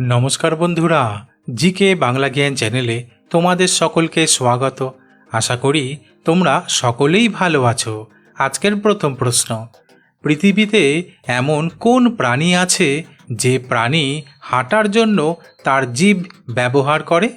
নমস্কার বন্ধুরা, জিকে বাংলা জ্ঞান চ্যানেলে তোমাদের সকলকে স্বাগত। আশা করি তোমরা সকলেই ভালো আছো। আজকের প্রথম প্রশ্ন, পৃথিবীতে এমন কোন প্রাণী আছে যে প্রাণী হাঁটার জন্য তার জীব ব্যবহার করে?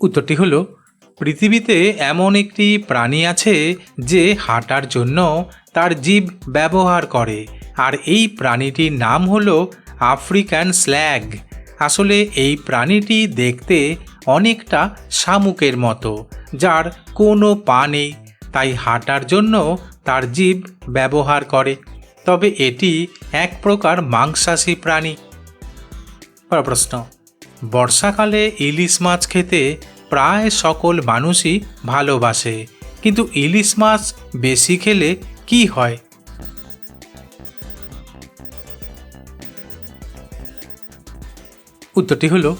উত্তরটি হলো পৃথিবীতে এমন একটি প্রাণী আছে যে হাঁটার জন্য তার জীব ব্যবহার করে। আর এই প্রাণীটির নাম হলো আফ্রিকান স্ল্যাগ। আসলে এই প্রাণীটি দেখতে অনেকটা শামুকের মতো, যার কোনো পা নেই, তাই হাঁটার জন্য তার জীব ব্যবহার করে। তবে এটি এক প্রকার মাংসাশী প্রাণী। পর প্রশ্ন, বর্ষাকালে ইলিশ মাছ খেতে প্রায় সকল মানুষই ভালোবাসে। কিন্তু ইলিশ মাছ বেশি খেলে কি হয়? উত্তরটি হলো,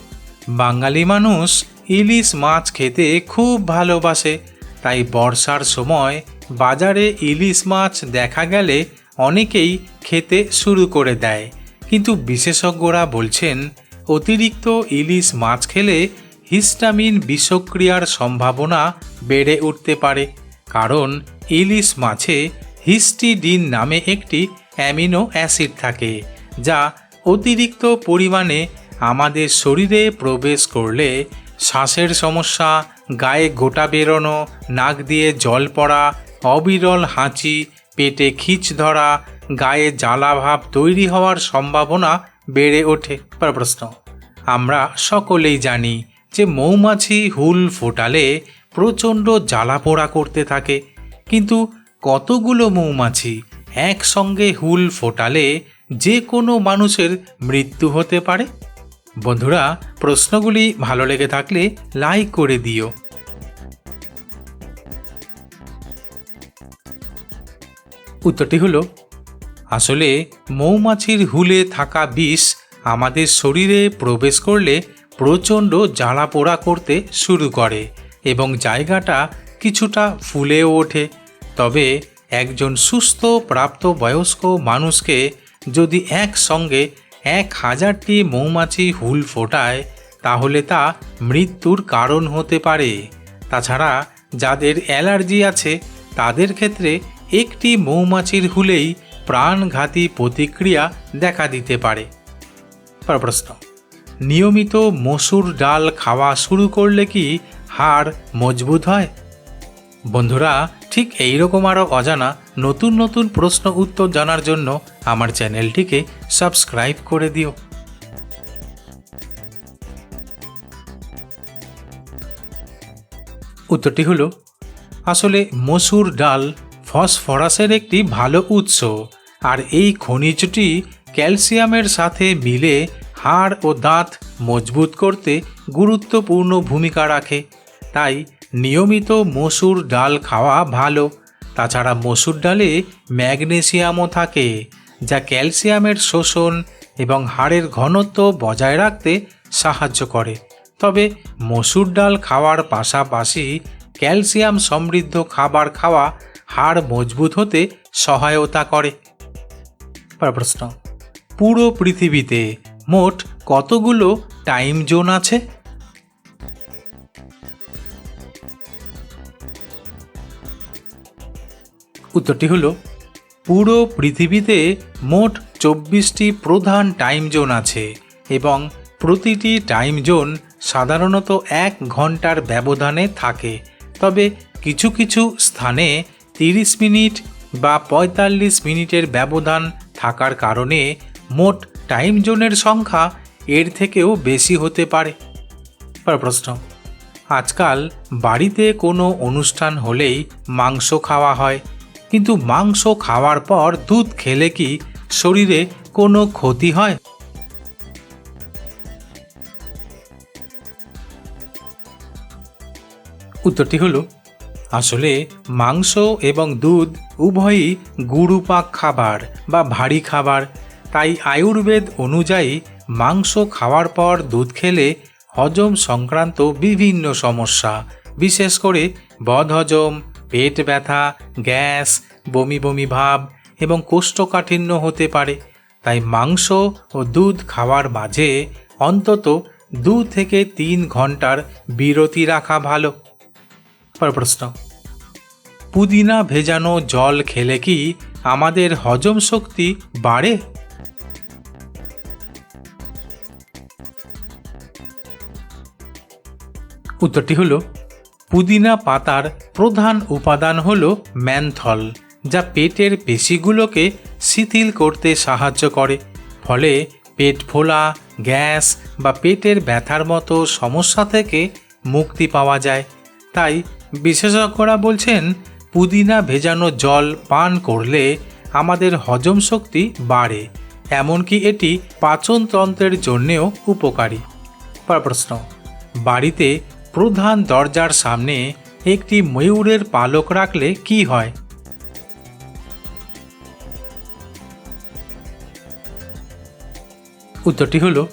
বাঙালি মানুষ ইলিশ মাছ খেতে খুব ভালোবাসে। তাই বর্ষার সময় বাজারে ইলিশ মাছ দেখা গেলে অনেকেই খেতে শুরু করে দেয়। কিন্তু বিশেষজ্ঞরা বলছেন, অতিরিক্ত ইলিশ মাছ খেলে হিস্টামিন বিষক্রিয়ার সম্ভাবনা বেড়ে উঠতে পারে, কারণ ইলিশ মাছে হিস্টিডিন নামে একটি অ্যামিনো অ্যাসিড থাকে, যা অতিরিক্ত পরিমাণে আমাদের শরীরে প্রবেশ করলে শ্বাসের সমস্যা, গায়ে গোটা বেরোনো, নাক দিয়ে জল পড়া, অবিরল হাঁচি, পেটে খিচ ধরা, গায়ে জ্বালাভাব তৈরি হওয়ার সম্ভাবনা বেড়ে ওঠে। পর প্রশ্ন, আমরা সকলেই জানি যে মৌমাছি হুল ফোটালে প্রচণ্ড জ্বালা পোড়া করতে থাকে। কিন্তু কতগুলো মৌমাছি একসঙ্গে হুল ফোটালে যে কোনো মানুষের মৃত্যু হতে পারে? বন্ধুরা, প্রশ্নগুলি ভালো লেগে থাকলে লাইক করে দিও। উত্তরটি হলো, আসলে মৌমাছির হুলে থাকা বিষ আমাদের শরীরে প্রবেশ করলে প্রচণ্ড জ্বালা পোড়া করতে শুরু করে এবং জায়গাটা কিছুটা ফুলেও ওঠে। তবে একজন সুস্থ প্রাপ্তবয়স্ক মানুষকে যদি একসঙ্গে এক হাজারটি মৌমাছি হুল ফোটায়, তাহলে তা মৃত্যুর কারণ হতে পারে। তাছাড়া যাদের অ্যালার্জি আছে, তাদের ক্ষেত্রে একটি মৌমাছির হুলেই প্রাণঘাতী প্রতিক্রিয়া দেখা দিতে পর। প্রশ্ন নিয়মিত মসুর ডাল খাওয়া শুরু করলে কি হাড় মজবুত হয়? বন্ধুরা, ঠিক এই রকম আরও অজানা নতুন নতুন প্রশ্ন উত্তর জানার জন্য আমার চ্যানেলটিকে সাবস্ক্রাইব করে দিও। উত্তরটি হলো, আসলে মসুর ডাল ফসফরাসের একটি ভালো উৎস, আর এই খনিজটি ক্যালসিয়ামের সাথে মিলে হাড় ও দাঁত মজবুত করতে গুরুত্বপূর্ণ ভূমিকা রাখে। তাই নিয়মিত মসুর ডাল খাওয়া ভালো। তাছাড়া মসুর ডালে ম্যাগনেসিয়ামও থাকে, যা ক্যালসিয়ামের শোষণ এবং হাড়ের ঘনত্ব বজায় রাখতে সাহায্য করে। তবে মসুর ডাল খাওয়ার পাশাপাশি ক্যালসিয়াম সমৃদ্ধ খাবার খাওয়া হাড় মজবুত হতে সহায়তা করে। প্রশ্ন, পুরো পৃথিবীতে মোট কতগুলো টাইম জোন আছে? উত্তরটি হলো, পুরো পৃথিবীতে মোট চব্বিশটি প্রধান টাইম জোন আছে এবং প্রতিটি টাইম জোন সাধারণত এক ঘণ্টার ব্যবধানে থাকে। তবে কিছু কিছু স্থানে তিরিশ মিনিট বা পঁয়তাল্লিশ মিনিটের ব্যবধান থাকার কারণে মোট টাইম জোনের সংখ্যা এর থেকেও বেশি হতে পারে। পর প্রশ্ন, আজকাল বাড়িতে কোনো অনুষ্ঠান হলেই মাংস খাওয়া হয়, কিন্তু মাংস খাওয়ার পর দুধ খেলে কি শরীরে কোনো ক্ষতি হয়? উত্তরটি হলো, আসলে মাংস এবং দুধ উভয়ই গুরুপাক খাবার বা ভারী খাবার তাই আয়ুর্বেদ অনুযায়ী মাংস খাওয়ার পর দুধ খেলে হজম সংক্রান্ত বিভিন্ন সমস্যা, বিশেষ করে বদহজম, পেট ব্যথা, গ্যাস, বমি বমি ভাব এবং কোষ্ঠকাঠিন্য হতে পারে। তাই মাংস ও দুধ খাওয়ার মাঝে অন্তত দু থেকে তিন ঘণ্টার বিরতি রাখা ভালো। প্রশ্ন। পুদিনা ভেজানো জল খেলে কি আমাদের হজম শক্তি বাড়ে? উত্তরটি হলো, পুদিনা পাতার প্রধান উপাদান হল ম্যানথল, যা পেটের পেশিগুলোকে শিথিল করতে সাহায্য করে। ফলে পেট ফোলা, গ্যাস বা পেটের ব্যথার মতো সমস্যা থেকে মুক্তি পাওয়া যায়। তাই বিশেষজ্ঞরা বলছেন, পুদিনা ভেজানো জল পান করলে আমাদের হজম শক্তি বাড়ে, এমনকি এটি পাচনতন্ত্রের জন্যেও উপকারী। পর প্রশ্ন, বাড়িতে প্রধান দরজার সামনে একটি ময়ূরের পালক রাখলে কি হয়? উত্তরটি হলো,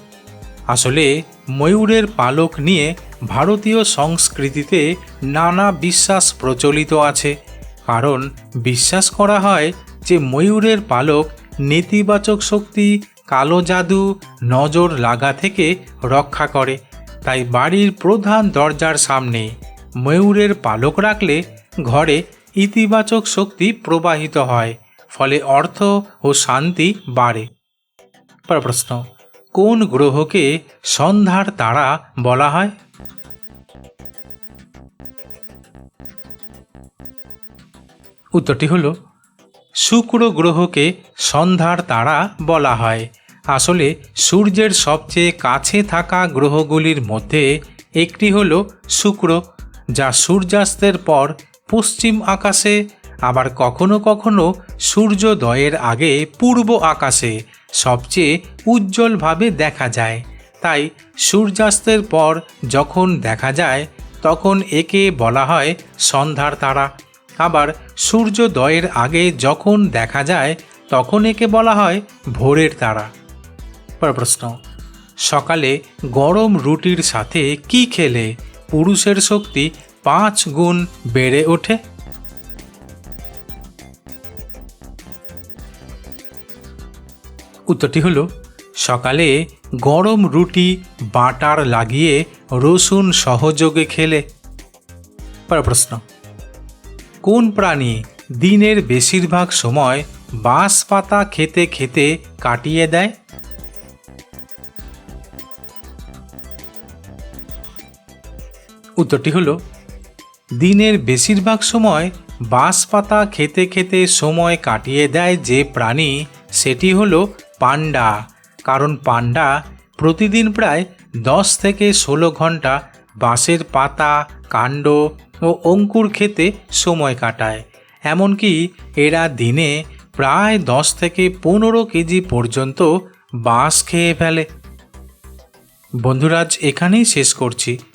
আসলে ময়ূরের পালক নিয়ে ভারতীয় সংস্কৃতিতে নানা বিশ্বাস প্রচলিত আছে। কারণ বিশ্বাস করা হয় যে ময়ূরের পালক নেতিবাচক শক্তি, কালো জাদু, নজর লাগা থেকে রক্ষা করে। তাই বাড়ির প্রধান দরজার সামনে ময়ূরের পালক রাখলে ঘরে ইতিবাচক শক্তি প্রবাহিত হয়, ফলে অর্থ ও শান্তি বাড়ে। পর প্রশ্ন কোন গ্রহকে সন্ধ্যার তারা বলা হয়? উত্তরটি হল, শুক্র গ্রহকে সন্ধ্যার তারা বলা হয়। আসলে সূর্যের সবচেয়ে কাছে থাকা গ্রহগুলির মধ্যে একটি হল শুক্র, যা সূর্যাস্তের পর পশ্চিম আকাশে, আবার কখনো কখনো সূর্যোদয়ের আগে পূর্ব আকাশে সবচেয়ে উজ্জ্বলভাবে দেখা যায়। তাই সূর্যাস্তের পর যখন দেখা যায়, তখন একে বলা হয় সন্ধ্যার তারা। আবার সূর্যোদয়ের আগে যখন দেখা যায়, তখন একে বলা হয় ভোরের তারা। পর প্রশ্ন। সকালে গরম রুটির সাথে কি খেলে পুরুষের শক্তি পাঁচ গুণ বেড়ে ওঠে? উত্তরটি হলো, সকালে গরম রুটি বাটার লাগিয়ে রসুন সহযোগে খেলে। পর প্রশ্ন, কোন প্রাণী দিনের বেশিরভাগ সময় বাঁশ পাতা খেতে খেতে কাটিয়ে দেয়? উত্তরটি হলো, দিনের বেশিরভাগ সময় বাঁশ পাতা খেতে খেতে সময় কাটিয়ে দেয় যে প্রাণী, সেটি হলো পান্ডা। কারণ পান্ডা প্রতিদিন প্রায় দশ থেকে ষোলো ঘণ্টা বাঁশের পাতা, কাণ্ড ও অঙ্কুর খেতে সময় কাটায়। এমনকি এরা দিনে প্রায় দশ থেকে পনেরো কেজি পর্যন্ত বাঁশ খেয়ে ফেলে। বন্ধুরাজ এখানেই শেষ করছি।